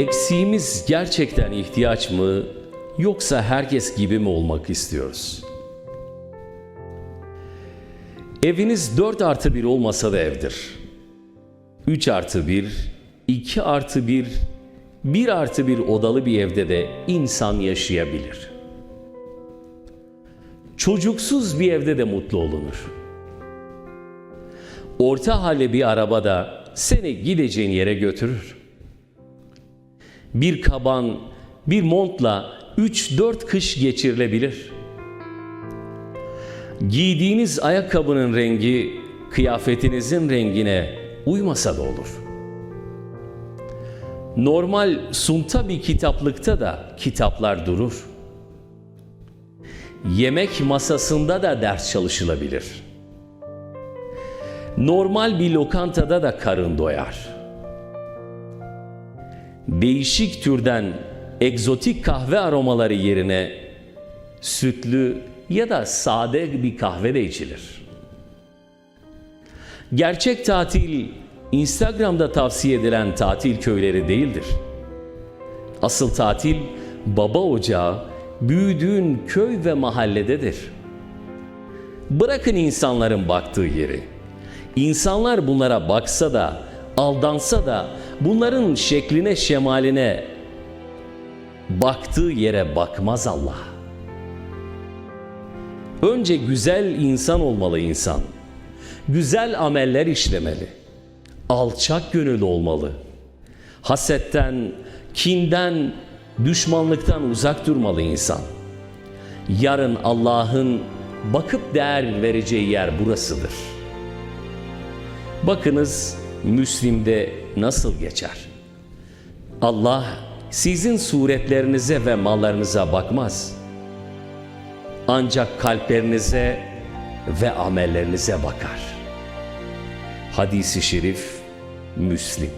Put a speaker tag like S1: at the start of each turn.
S1: Eksiğimiz gerçekten ihtiyaç mı yoksa herkes gibi mi olmak istiyoruz? Eviniz 4 artı 1 olmasa da evdir. 3 artı 1, 2 artı 1, 1 artı 1 odalı bir evde de insan yaşayabilir. Çocuksuz bir evde de mutlu olunur. Orta halli bir arabada seni gideceğin yere götürür. Bir kaban, bir montla 3-4 kış geçirilebilir. Giydiğiniz ayakkabının rengi kıyafetinizin rengine uymasa da olur. Normal sunta bir kitaplıkta da kitaplar durur. Yemek masasında da ders çalışılabilir. Normal bir lokantada da karın doyar. Değişik türden egzotik kahve aromaları yerine sütlü ya da sade bir kahve de içilir. Gerçek tatil Instagram'da tavsiye edilen tatil köyleri değildir. Asıl tatil baba ocağı, büyüdüğün köy ve mahallededir. Bırakın insanların baktığı yeri. İnsanlar bunlara baksa da, aldansa da bunların şekline, şemaline baktığı yere bakmaz Allah. Önce güzel insan olmalı insan. Güzel ameller işlemeli. Alçak gönüllü olmalı. Hasetten, kinden, düşmanlıktan uzak durmalı insan. Yarın Allah'ın bakıp değer vereceği yer burasıdır. Bakınız Müslim'de nasıl geçer? Allah sizin suretlerinize ve mallarınıza bakmaz. Ancak kalplerinize ve amellerinize bakar. Hadisi şerif Müslim